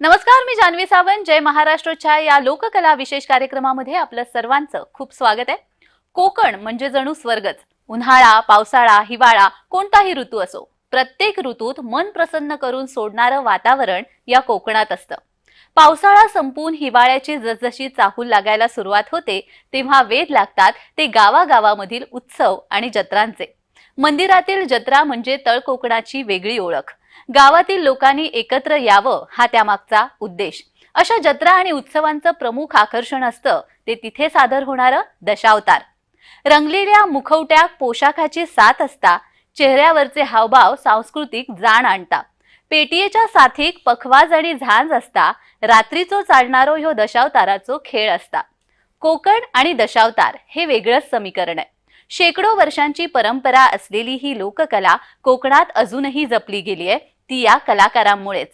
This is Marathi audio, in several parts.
नमस्कार मी जान्हवी सावंत. जय महाराष्ट्रच्या या लोककला विशेष कार्यक्रमामध्ये आपलं सर्वांचं खूप स्वागत आहे. कोकण म्हणजे जणू स्वर्गच. उन्हाळा पावसाळा हिवाळा कोणताही ऋतू असो प्रत्येक ऋतूत मन प्रसन्न करून सोडणारं वातावरण या कोकणात असतं. पावसाळा संपून हिवाळ्याची जसजशी चाहूल लागायला सुरुवात होते तेव्हा वेध लागतात ते गावागावामधील उत्सव आणि जत्रांचे. मंदिरातील जत्रा म्हणजे तळकोकणाची वेगळी ओळख. गावातील लोकांनी एकत्र यावं हा त्यामागचा उद्देश. अशा जत्रा आणि उत्सवांचं प्रमुख आकर्षण असतं ते तिथे सादर होणारं दशावतार. रंगलेल्या मुखवट्या पोशाखाची साथ असता चेहऱ्यावरचे हावभाव सांस्कृतिक जाण आणता. पेटीयेच्या साथीक पखवाज आणि झांज असता रात्रीचो चालणारो ह्यो दशावताराचो खेळ असता. कोकण आणि दशावतार हे वेगळंच समीकरण आहे. शेकडो वर्षांची परंपरा असलेली ही लोककला कोकणात अजूनही जपली गेली आहे ती या कलाकारांमुळेच.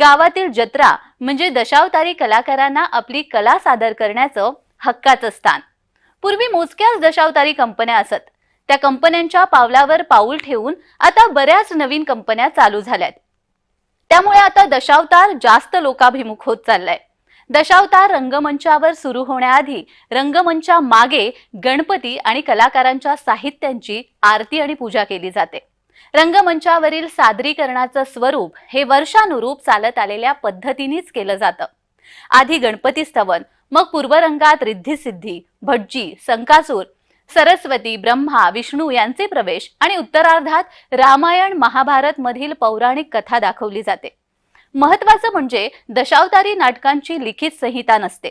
गावातील जत्रा म्हणजे दशावतारी कलाकारांना आपली कला सादर करण्याचं हक्काचं स्थान. पूर्वी मोजक्याच दशावतारी कंपन्या असत. त्या कंपन्यांच्या पावलावर पाऊल ठेवून आता बऱ्याच नवीन कंपन्या चालू झाल्यात. त्यामुळे आता दशावतार जास्त लोकाभिमुख होत चाललाय. दशावतार रंगमंचावर सुरू होण्याआधी रंगमंचा मागे गणपती आणि कलाकारांच्या साहित्यांची आरती आणि पूजा केली जाते. रंगमंचावरील सादरीकरणाचं स्वरूप हे वर्षानुरूप चालत आलेल्या पद्धतीनेच केलं जातं. आधी गणपती स्तवन मग पूर्वरंगात रिद्धिसिद्धी भटजी संकासूर सरस्वती ब्रह्मा विष्णू यांचे प्रवेश आणि उत्तरार्धात रामायण महाभारत मधील पौराणिक कथा दाखवली जाते. महत्वाचं म्हणजे दशावतारी नाटकांची लिखित संहिता नसते.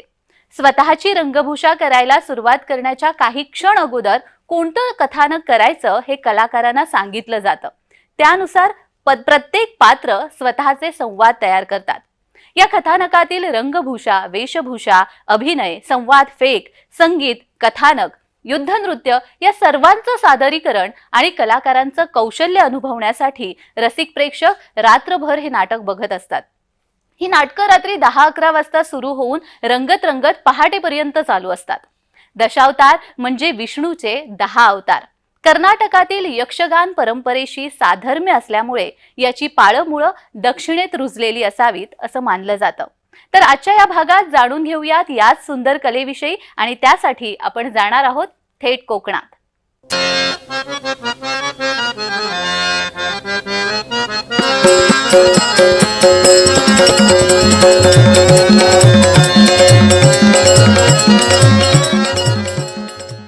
स्वतःची रंगभूषा करायला सुरुवात करण्याच्या काही क्षण अगोदर कोणतं कथानक करायचं हे कलाकारांना सांगितलं जातं. त्यानुसार प- प्रत्येक पात्र स्वतःचे संवाद तयार करतात. या कथानकातील रंगभूषा वेशभूषा अभिनय संवाद फेक संगीत कथानक युद्ध नृत्य या सर्वांचं सादरीकरण आणि कलाकारांचं कौशल्य अनुभवण्यासाठी रसिक प्रेक्षक रात्रभर हे नाटक बघत असतात. ही नाटकं रात्री दहा अकरा वाजता सुरू होऊन रंगत रंगत पहाटेपर्यंत चालू असतात. दशावतार म्हणजे विष्णूचे दहा अवतार. कर्नाटकातील यक्षगान परंपरेशी साधर्म्य असल्यामुळे याची पाळंमुळं दक्षिणेत रुजलेली असावीत असं मानलं जातं. तर आजच्या या भागात जाणून घेऊयात याच सुंदर कलेविषयी आणि त्यासाठी आपण जाणार आहोत थेट कोकणात.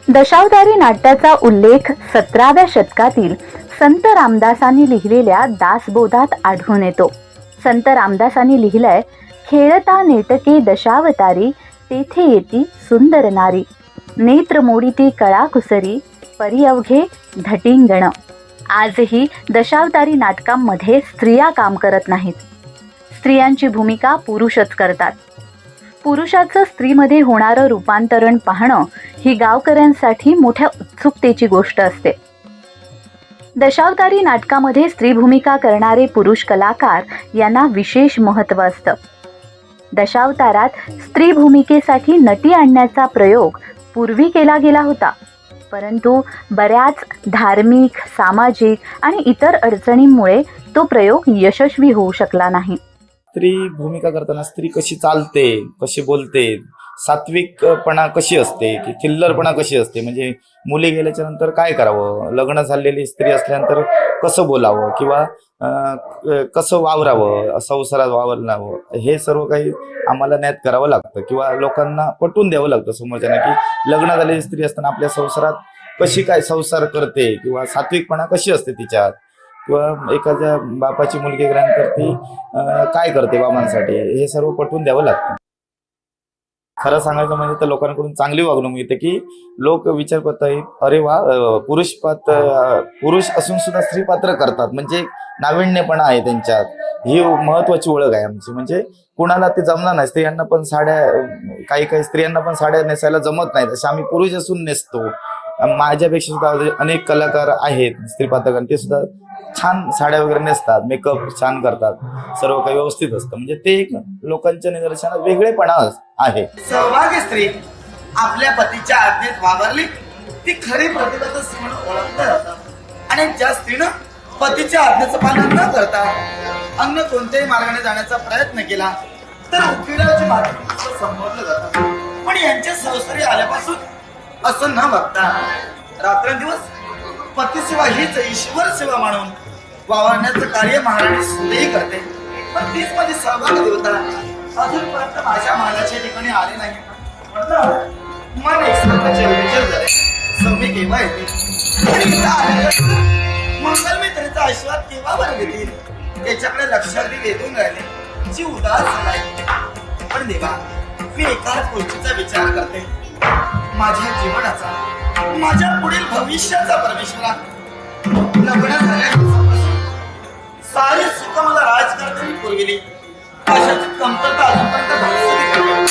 दशावतारी नाट्याचा उल्लेख सतराव्या शतकातील संत रामदासांनी लिहिलेल्या दासबोधात आढळून येतो. संत रामदासांनी लिहिलंय खेळता नेटके दशावतारी तेथे येती सुंदर नारी. नेत्र मोडीती कळा कुसरी परी अवघे धटिंगण. आजही दशावतारी नाटकांमध्ये स्त्रिया काम करत नाहीत. स्त्रियांची भूमिका पुरुषच करतात. पुरुषाचं स्त्रीमध्ये होणारं रूपांतरण पाहणं ही गावकऱ्यांसाठी मोठ्या उत्सुकतेची गोष्ट असते. दशावतारी नाटकामध्ये स्त्री भूमिका करणारे पुरुष कलाकार यांना विशेष महत्त्व असतं. दशावतारात स्त्री भूमिकेसाठी नटी आणण्याचा प्रयोग पूर्वी केला गेला होता. परंतु बऱ्याच धार्मिक सामाजिक आणि इतर अडचणींमुळे तो प्रयोग यशस्वी होऊ शकला नाही. स्त्री भूमिका करताना स्त्री कशी चालते कशी बोलते सात्विकपणा कशी असते? की चिल्लरपणा कशी असते? म्हणजे मुली गेल्याच्यानंतर काय करावं? लग्न झालेली स्त्री असल्यानंतर कसं बोलावं? किंवा कसं वावरावं? संसारात वावरणावं? हे सर्व काही आम्हाला ज्ञात करावं लागतं. किंवा लोकांना पटवून द्यावं लागतं समोरच्याना की लग्न झालेली स्त्री असताना आपल्या संसारात कशी काय संसार करते? किंवा सात्विकपणा कशी असते तिच्यात? किंवा एखाद्या बापाची मुलगी गेल्यानंतर ती काय करते बाबांसाठी? हे सर्व पटवून द्यावं लागतं. खरं सांगायचं म्हणजे तर लोकांकडून चांगली वागणूक मिळते की लोक विचार करतात अरे वा पुरुष पात्र पुरुष असून सुद्धा स्त्री पात्र करतात. म्हणजे नाविन्यपणा आहे त्यांच्यात. ही महत्वाची ओळख आहे आमची. म्हणजे कुणाला ते जमणार नाही. स्त्रियांना पण साड्या काही काही स्त्रियांना पण साड्या नेसायला जमत नाही. तसे आम्ही पुरुष असून नेसतो. माझ्यापेक्षा सुद्धा अनेक कलाकार आहेत स्त्री पात्रकार ते सुद्धा छान साड्या वगैरे नेसतात मेकअप छान करतात. सर्व काही व्यवस्थित असतं. म्हणजे ते एक लोकांच्या निदर्शनात वेगळेपणा आहे. सहभागी स्त्री आपल्या पतीच्या आज्ञेत वावरली. ती खरी प्रतिबद्ध म्हणून ओळखलं जातं. आणि ज्या स्त्रीनं पतीच्या आज्ञेचं पालन न करता अन्य कोणत्याही मार्गाने जाण्याचा प्रयत्न केला तर उकिराची माती संबोधलं जातं. पण यांच्या संसारी आल्यापासून असं न बघता रात्रंदिवस पतीसेवा हीच ईश्वर सेवा म्हणून वावरण्याचं कार्य महाराणी सुदेही करते. पण तीच माझी सहभाग देवता अजूनपर्यंत माझ्या मानाच्या ठिकाणी आले नाही. मन एकसारखाचे विचार झाले. सौम्य केव्हा येते मंगल मी आशीर्वाद केव्हा बरं घेतील? त्याच्याकडे लक्षात वेधून राहिले. जी उदास झालाय पण देवा मी एकाच गोष्टीचा विचार करते. माझ्या जीवनाचा माझ्या पुढील भविष्याचा परमेश्वरा. लग्न झाल्यापासून सारी सुख मला राजकारणी पुरविली कशाची कमतरता अजूनपर्यंत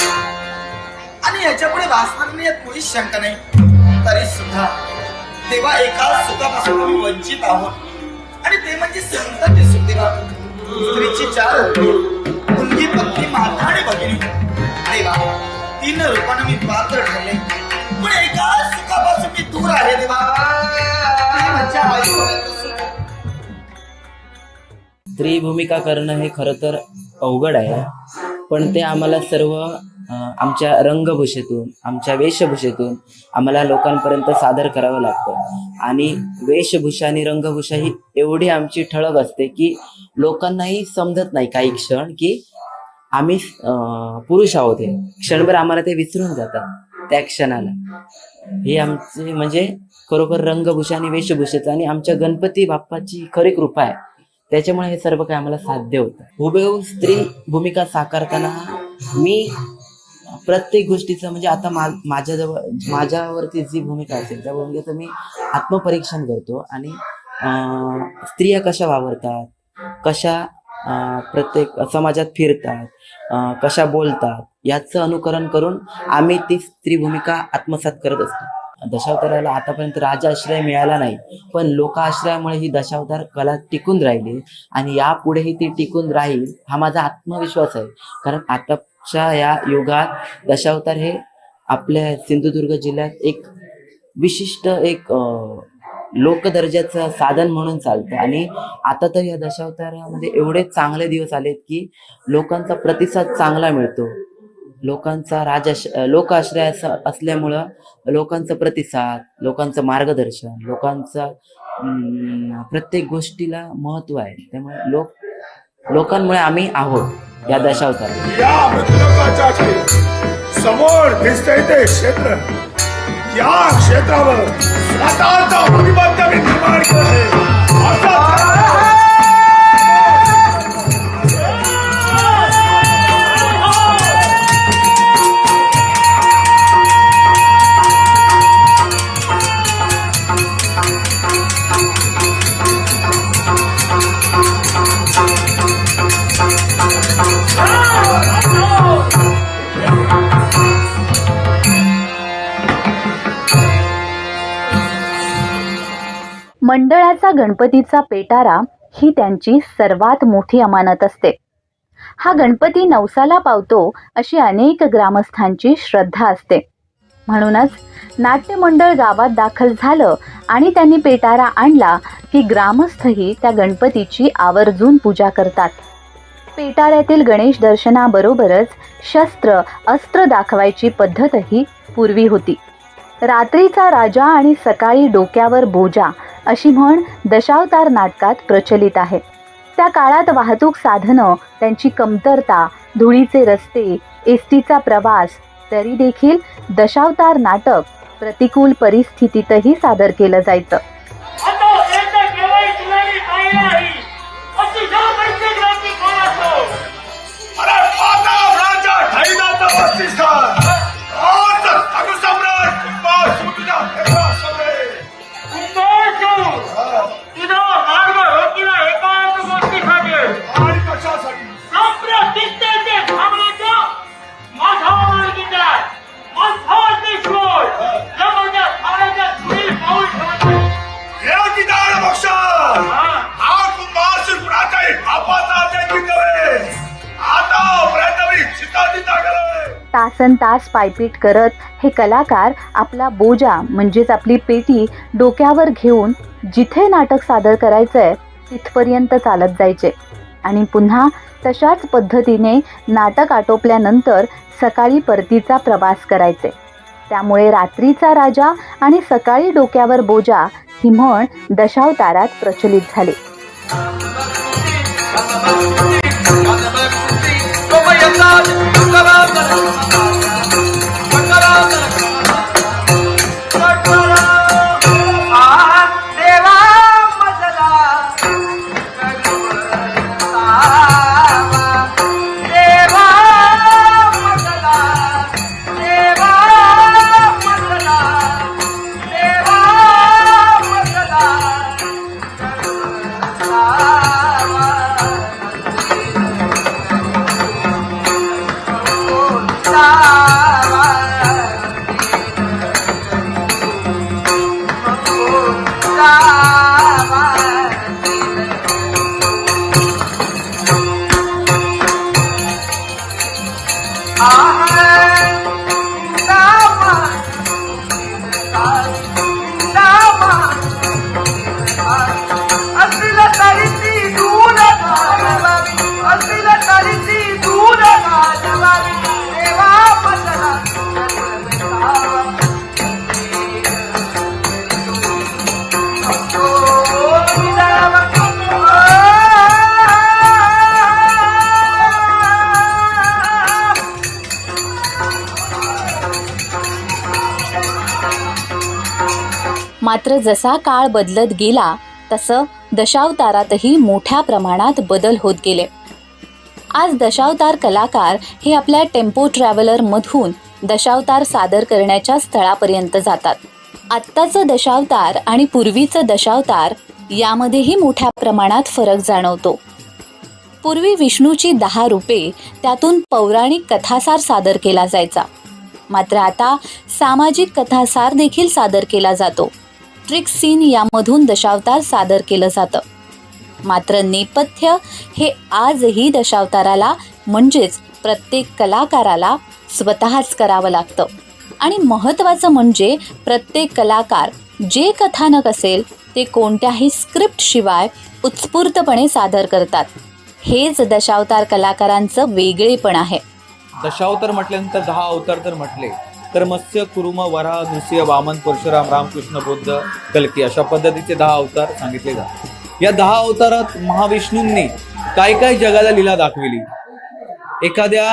आणि याच्यापुढे भासणार नाही यात मुळीच शंका नाही. तरी सुद्धा तेव्हा एका सुखापासून आम्ही वंचित आहोत. आणि ते म्हणजे संतती सुख स्त्रीची चार मुलगी पत्नी माता आणि भगिनी. देवा तीन रूपानं मी पात्र ठरले. पण एका सुखापासून मी दूर आहे देवा. स्त्री भूमिका करणं हे खरं तर अवघड आहे पण ते आम्हाला सर्व आमच्या रंगभूषेतून आमच्या वेशभूषेतून आम्हाला लोकांपर्यंत सादर करावं लागतं. आणि वेशभूषा आणि रंगभूषा ही एवढी आमची ठळक असते की लोकांनाही समजत नाही काही क्षण की आम्ही पुरुष आहोत हे. क्षणभर आम्हाला ते विसरून जातात त्या क्षणाला. हे आमचे म्हणजे खरोखर रंगभूषा आणि वेशभूषेचं आणि आमच्या गणपती बाप्पाची खरी कृपा आहे. त्याच्यामुळे हे सर्व काही आम्हाला साध्य होतं. हुबेहूब स्त्री भूमिका साकारताना मी प्रत्येक गोष्टीचं म्हणजे आता मा माझ्याजवळ माझ्यावरती जी भूमिका असेल त्या भूमिकेचं मी आत्मपरीक्षण करतो आणि स्त्रिया कशा वावरतात कशा प्रत्येक समाजात फिरतात कशा बोलतात याचं अनुकरण करून आम्ही ती स्त्री भूमिका आत्मसात करत असतो. दशावताराला आतापर्यंत राजा आश्रय मिळाला नाही पण लोकाश्रयामुळे ही दशावतार कला टिकून राहिली आणि यापुढेही ती टिकून राहील हा माझा आत्मविश्वास आहे. कारण आताच्या या युगात दशावतार हे आपल्या सिंधुदुर्ग जिल्ह्यात एक विशिष्ट एक लोकदर्जाचं साधन म्हणून चालतं. आणि आता तर या दशावतारामध्ये एवढे चांगले दिवस आलेत की लोकांचा प्रतिसाद चांगला मिळतो. लोकांचा राजाश लोकाश्रय असं असल्यामुळं लोकांचा प्रतिसाद लोकांचं मार्गदर्शन लोकांचा प्रत्येक गोष्टीला महत्त्व आहे. त्यामुळे लोक लोकांमुळे आम्ही आहोत या दशावतार समोर दिसतंय ते क्षेत्र. या क्षेत्रावर स्वतःचा प्रतिबद्ध मी निर्माण करते मंडळाचा गणपतीचा पेटारा ही त्यांची सर्वात मोठी अमानत असते. हा गणपती नवसाला पावतो अशी अनेक ग्रामस्थांची श्रद्धा असते. म्हणूनच नाट्यमंडळ गावात दाखल झालं आणि त्यांनी पेटारा आणला की ग्रामस्थही त्या गणपतीची आवर्जून पूजा करतात. पेटाऱ्यातील गणेश दर्शनाबरोबरच शस्त्र अस्त्र दाखवायची पद्धतही पूर्वी होती. रात्रीचा राजा आणि सकाळी डोक्यावर बोजा अशी म्हण दशावतार नाटकात प्रचलित आहे. त्या काळात वाहतूक साधनं त्यांची कमतरता धुळीचे रस्ते एस टीचा प्रवास तरी देखील दशावतार नाटक प्रतिकूल परिस्थितीतही सादर केलं जायचं. तासन तास पायपीट करत हे कलाकार आपला बोजा म्हणजेच आपली पेटी डोक्यावर घेऊन जिथे नाटक सादर करायचंय तिथपर्यंत चालत जायचे आणि पुन्हा तशाच पद्धतीने नाटक आटोपल्यानंतर सकाळी परतीचा प्रवास करायचे त्यामुळे रात्रीचा राजा आणि सकाळी डोक्यावर बोजा ही म्हण दशावतारात प्रचलित झाली देवा असलं मात्र जसा काळ बदलत गेला तसं दशावतारातही मोठ्या प्रमाणात बदल होत गेले. आज दशावतार कलाकार हे आपल्या टेम्पो ट्रॅव्हलरमधून दशावतार सादर करण्याच्या स्थळापर्यंत जातात. आत्ताचं दशावतार आणि पूर्वीचं दशावतार यामध्येही मोठ्या प्रमाणात फरक जाणवतो. पूर्वी विष्णूची दहा रूपे त्यातून पौराणिक कथासार सादर केला जायचा. मात्र आता सामाजिक कथासार देखील सादर केला जातो. ट्रिक सीन यामधून दशावतार सादर केलं जातं. मात्र नेपथ्य हे आजही दशावताराला म्हणजेच प्रत्येक कलाकाराला स्वतःच करावं लागतं. आणि महत्त्वाचं म्हणजे प्रत्येक कलाकार जे कथानक असेल ते कोणत्याही स्क्रिप्टशिवाय उत्स्फूर्तपणे सादर करतात. हेच दशावतार कलाकारांचं वेगळेपण आहे. दशावतार म्हटल्यानंतर दहा अवतार तर म्हटले. तर मत्स्य कुरुम वराह नृसिंह वामन परशुराम रामकृष्ण बुद्ध कल्की. अशा पद्धतीचे दहा अवतार सांगितले जातात. या दहा अवतारात महाविष्णूंनी काय काय जगाला लीला दाखविली? एखाद्या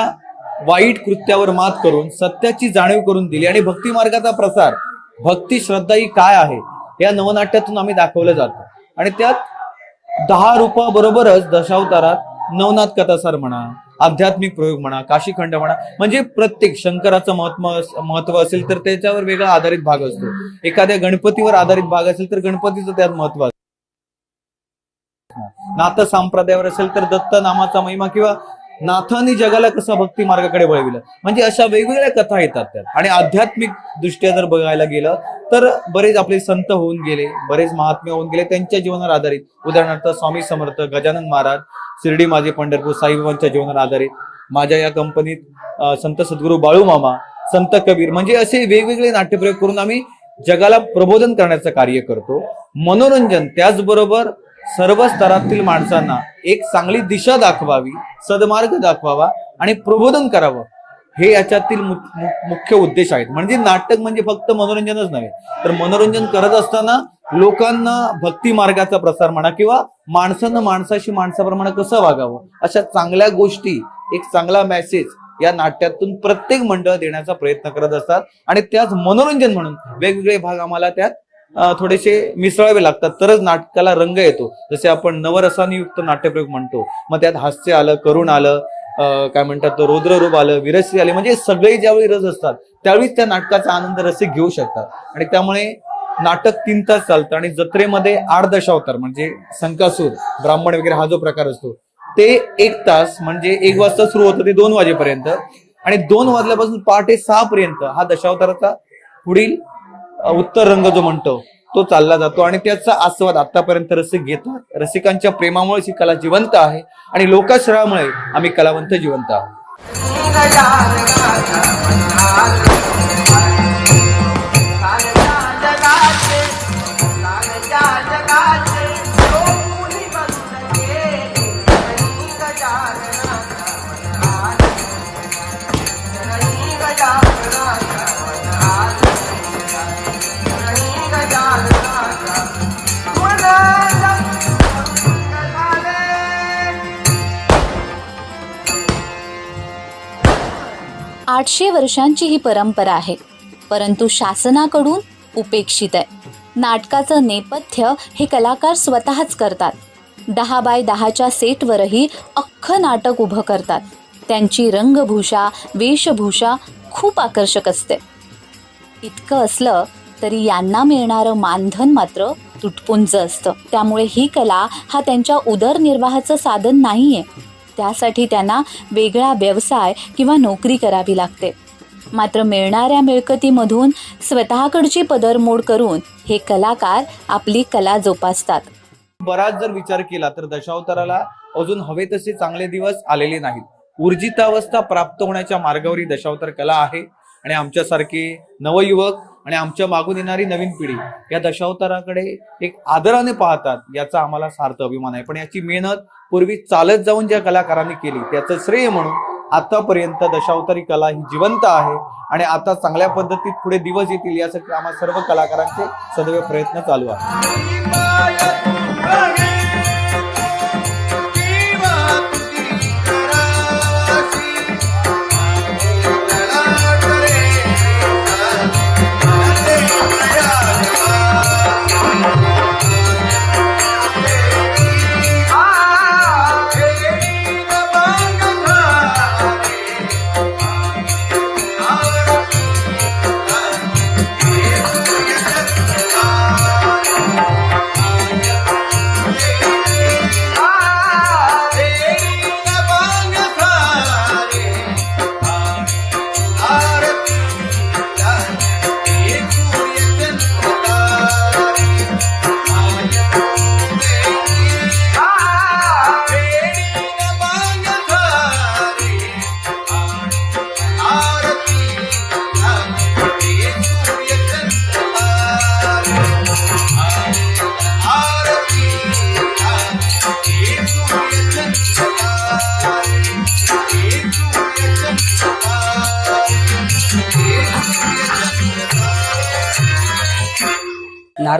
वाईट कृत्यावर मात करून सत्याची जाणीव करून दिली आणि भक्ती मार्गाचा प्रसार भक्ती श्रद्धा ही काय आहे या नवनाट्यातून आम्ही दाखवलं जातो. आणि त्यात दहा रूपाबरोबरच दशावतारात नवनाथ कथासार म्हणा आध्यात्मिक प्रयोग म्हणा काशीखंड म्हणा म्हणजे प्रत्येक शंकराचं महत्त्व महत्त्व असेल तर त्याच्यावर वेगळा आधारित भाग असतो. एखाद्या गणपतीवर आधारित भाग असेल तर गणपतीचं त्यात महत्त्व असतं. संप्रदायावर असेल तर दत्त नामाचा महिमा किंवा नाथांनी जगाला कसं भक्ती मार्गाकडे वळविलं? म्हणजे अशा वेगवेगळ्या कथा येतात त्यात. आणि आध्यात्मिक दृष्ट्या जर बघायला गेलं तर बरेच आपले संत होऊन गेले बरेच महात्मे होऊन गेले त्यांच्या जीवनावर आधारित. उदाहरणार्थ स्वामी समर्थ गजानन महाराज शिर्डी माझे पंढरपूर साईबाबांच्या जीवनावर आधारित. माझ्या या कंपनीत संत सद्गुरू बाळू मामा संत कबीर म्हणजे असे वेगवेगळे नाट्यप्रयोग करून आम्ही जगाला प्रबोधन करण्याचं कार्य करतो. मनोरंजन त्याचबरोबर सर्व स्तरातील माणसांना एक चांगली दिशा दाखवावी सदमार्ग दाखवावा आणि प्रबोधन करावं. हे याच्यातील मुख्य उद्देश आहेत. म्हणजे नाटक म्हणजे फक्त मनोरंजनच नव्हे तर मनोरंजन करत असताना लोकांना भक्ती मार्गाचा प्रसार म्हणा किंवा माणसानं माणसाशी माणसाप्रमाणे कसं वागावं अशा चांगल्या गोष्टी एक चांगला मेसेज या नाट्यातून प्रत्येक मंडळ देण्याचा प्रयत्न करत असतात. आणि त्याच मनोरंजन म्हणून वेगवेगळे भाग आम्हाला त्यात थोडेसे मिसळावे लागतात. तरच नाटकाला रंग येतो. जसे आपण नवरसानयुक्त नाट्यप्रयोग म्हणतो. मग त्यात हास्य आलं करुण आलं अं, काय म्हणतात रौद्ररूप आलं विरसी आले म्हणजे सगळे ज्यावेळी रस असतात त्यावेळीच त्या नाटकाचा आनंद रसिक घेऊ शकतात. आणि त्यामुळे नाटक तीन तास चालतं आणि जत्रेमध्ये आठ दशावतार म्हणजे संकासूर ब्राह्मण वगैरे हा जो प्रकार असतो ते एक तास म्हणजे एक वाजता सुरू होतं ते दोन वाजेपर्यंत. आणि दोन वाजल्यापासून पहाटे सहा पर्यंत हा दशावताराचा पुढील उत्तर रंग जो म्हणतो तो चालला जातो आणि त्याचा आस्वाद आतापर्यंत रसिक घेतात रसिकांच्या प्रेमामुळे ही कला जिवंत आहे आणि लोकाश्रयामुळे आम्ही कलावंत जिवंत आहोत आठशे वर्षांची ही परंपरा आहे. परंतु शासनाकडून उपेक्षित आहे. नाटकाचं नेपथ्य हे कलाकार स्वतःच करतात. दहा बाय दहाच्या सेटवरही अख्खं नाटक उभं करतात. त्यांची रंगभूषा वेशभूषा खूप आकर्षक असते. इतकं असलं तरी यांना मिळणारं मानधन मात्र तुटपुंज असतं. त्यामुळे ही कला हा त्यांच्या उदरनिर्वाहाचं साधन नाही आहे त्यासाठी त्यांना वेगळा व्यवसाय किंवा नोकरी करावी लागते. मात्र मिळणाऱ्या मिळकतीमधून स्वतःकडची पदरमोड करून हे कलाकार आपली कला जोपासतात. बराच जर विचार केला तर दशावताराला अजून हवे तसे चांगले दिवस आलेले नाहीत. ऊर्जितावस्था प्राप्त होण्याच्या मार्गावरी दशावतार कला आहे आणि आमच्यासारखे नवयुवक आणि आमच्या मागून येणारी नवीन पिढी या दशावताराकडे एक आदराने पाहतात याचा आम्हाला सार्थ अभिमान आहे. पण याची मेहनत पूर्वी चालत जाऊन ज्या कलाकारांनी केली त्याचं श्रेय म्हणून आतापर्यंत दशावतारी कला ही जिवंत आहे आणि आता चांगल्या पद्धतीत पुढे दिवस येतील यासाठी आम्हा सर्व कलाकारांचे सदैव प्रयत्न चालू आहेत.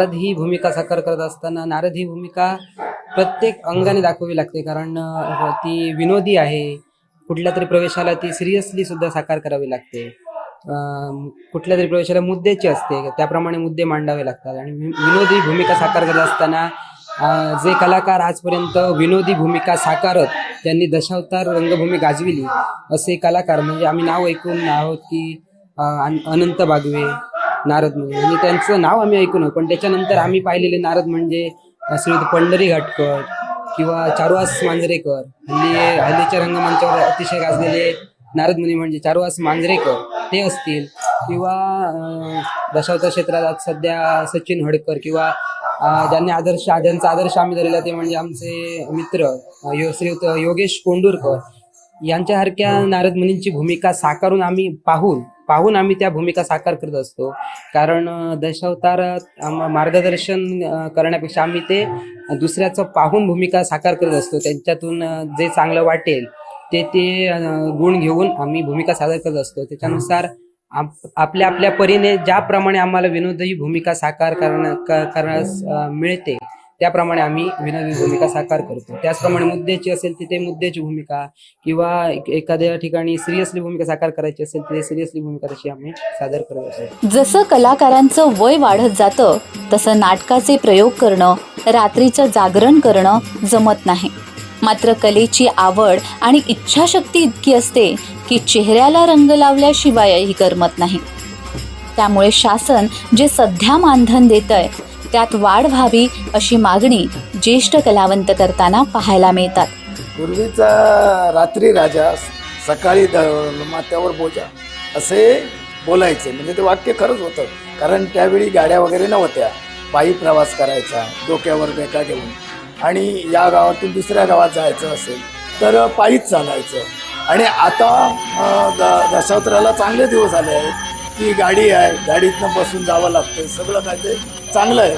नारद ही भूमिका साकार करत असताना नारद ही भूमिका प्रत्येक अंगाने दाखवावी लागते. कारण ती विनोदी आहे. कुठल्या तरी प्रवेशाला ती सिरियसली सुद्धा साकार करावी लागते. कुठल्या तरी प्रवेशाला मुद्द्याची असते. त्याप्रमाणे मुद्दे मांडावे लागतात. आणि विनोदी भूमिका साकार करत असताना जे कलाकार आजपर्यंत विनोदी भूमिका साकारत त्यांनी दशावतार रंगभूमी गाजविली असे कलाकार म्हणजे आम्ही नाव ऐकून आहोत की अन- अनंत बागवे नारद म्हणजे त्यांचं नाव आम्ही ऐकून पण त्याच्यानंतर आम्ही पाहिलेले नारद म्हणजे अ, श्रीयुत पंढरी घाटकर किंवा चारुहास मांजरेकर. हल्ली हल्लीच्या रंगमंचावर अतिशय गाजलेले नारद मुनी म्हणजे चारुहास मांजरेकर. ते असतील. किंवा दशावतार क्षेत्रात आज सध्या सचिन हडकर किंवा ज्यांनी आदर्श ज्यांचा आदर्श आम्ही धरलेला ते म्हणजे आमचे मित्र यो श्रीयुत योगेश कोंडूरकर. यांच्यासारख्या नारद मुनींची भूमिका साकारून आम्ही पाहून पाहून आम्ही त्या भूमिका साकार करत असतो. कारण दशावतार दशावतारात मार्गदर्शन करण्यापेक्षा आम्ही ते दुसऱ्याचं पाहून भूमिका साकार करत असतो. त्यांच्यातून जे चांगलं वाटेल ते ते गुण घेऊन आम्ही भूमिका सादर करत असतो. त्याच्यानुसार आप- आपल्या आपल्या परीने ज्याप्रमाणे आम्हाला विनोदी भूमिका साकार करणं करण्यास मिळते. त्याप्रमाणे आम्ही विनोदी भूमिका साकार करतो. त्याचप्रमाणे मुद्द्याची असेल तिथे मुद्द्याची भूमिका किंवा एखाद्या ठिकाणी सिरियसली भूमिका साकार करायची असेल तिथे सिरियसली भूमिका तशी आम्ही सादर करत असतो. जसं कलाकारांचं वय वाढत जातं तसं नाटकाचे प्रयोग करणं रात्रीचं जागरण करणं जमत नाही. मात्र कलेची आवड आणि इच्छाशक्ती इतकी असते की चेहऱ्याला रंग लावल्याशिवायही करमत नाही. त्यामुळे शासन जे सध्या मानधन देतंय त्यात वाढ व्हावी अशी मागणी ज्येष्ठ कलावंत करताना पाहायला मिळतात. पूर्वीचा रात्री राजा सकाळी द माथ्यावर बोजा असे बोलायचे. म्हणजे ते वाक्य खरंच होतं. कारण त्यावेळी गाड्या वगैरे नव्हत्या. पायी प्रवास करायचा डोक्यावर बेका घेऊन. आणि या गावातून दुसऱ्या गावात जायचं असेल तर पायीच चालायचं. आणि आता अं, द दशावताराला चांगले दिवस आले आहेत. की गाडी आहे. गाडीतनं बसून जावं लागतं सगळं काय ते चांगलं आहे.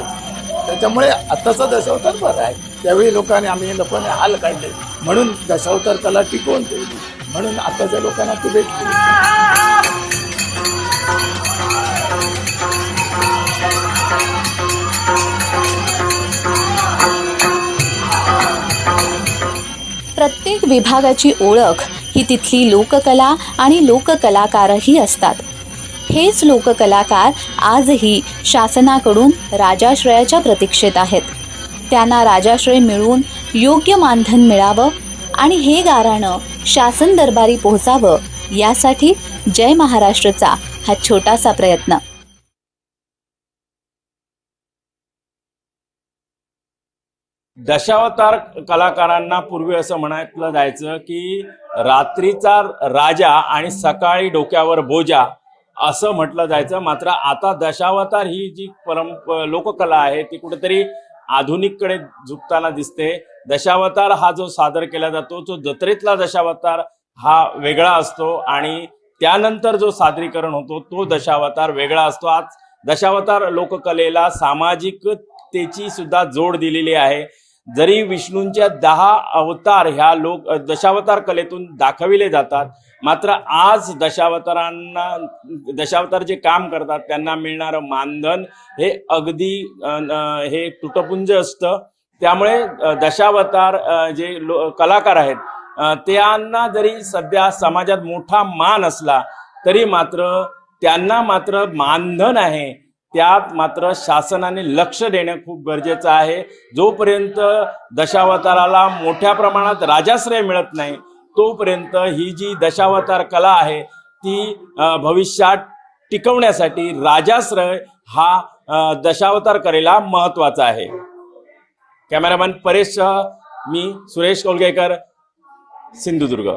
त्याच्यामुळे आत्ताचा दशावतार बरं आहे. त्यावेळी लोकांनी आम्ही लोकांनी हाल काढले. म्हणून दशावतार कला टिकवून ठेवली. म्हणून आताच्या लोकांना ती भेटली. प्रत्येक विभागाची ओळख ही तिथली लोककला आणि लोककलाकारही असतात. हेच लोककलाकार आजही शासनाकडून राजाश्रयाच्या प्रतीक्षेत आहेत. त्यांना राजाश्रय मिळवून योग्य मानधन मिळावं आणि हे गाराणं शासन दरबारी पोहोचावं यासाठी जय महाराष्ट्रचा हा छोटासा प्रयत्न. दशावतार कलाकारांना पूर्वी असं म्हणायला जायचं की रात्रीचा राजा आणि सकाळी डोक्यावर बोजा असं म्हटलं जायचं. मात्र आता दशावतार ही जी परम लोककला आहे ती कुठेतरी आधुनिककडे झुकताना दिसते. दशावतार हा जो सादर केला जातो तो जत्रेतला दशावतार हा वेगळा असतो आणि त्यानंतर जो सादरीकरण होतो तो दशावतार वेगळा असतो. आज दशावतार लोककलेला सामाजिकतेची सुद्धा जोड दिलेली आहे. जरी विष्णूंच्या दहा अवतार ह्या लोक दशावतार कलेतून दाखविले जातात मात्र आज दशावतारांना दशावतार जे काम करतात त्यांना मिळणारं मानधन हे अगदी हे तुटपुंज असतं. त्यामुळे दशावतार जे लो कलाकार आहेत त्यांना जरी सध्या समाजात मोठा मान असला तरी मात्र त्यांना मात्र मानधन आहे. त्यात मात्र शासनाने लक्ष देणं खूप गरजेचं आहे. जोपर्यंत दशावताराला मोठ्या प्रमाणात राजाश्रय मिळत नाही तोपर्यंत ही जी दशावतार कला आहे ती भविष्यात टिकवण्यासाठी राजाश्रय हा दशावतार कलेला महत्त्वाचा आहे. कॅमेरामॅन परेश मी सुरेश कोलगेकर सिंधुदुर्ग.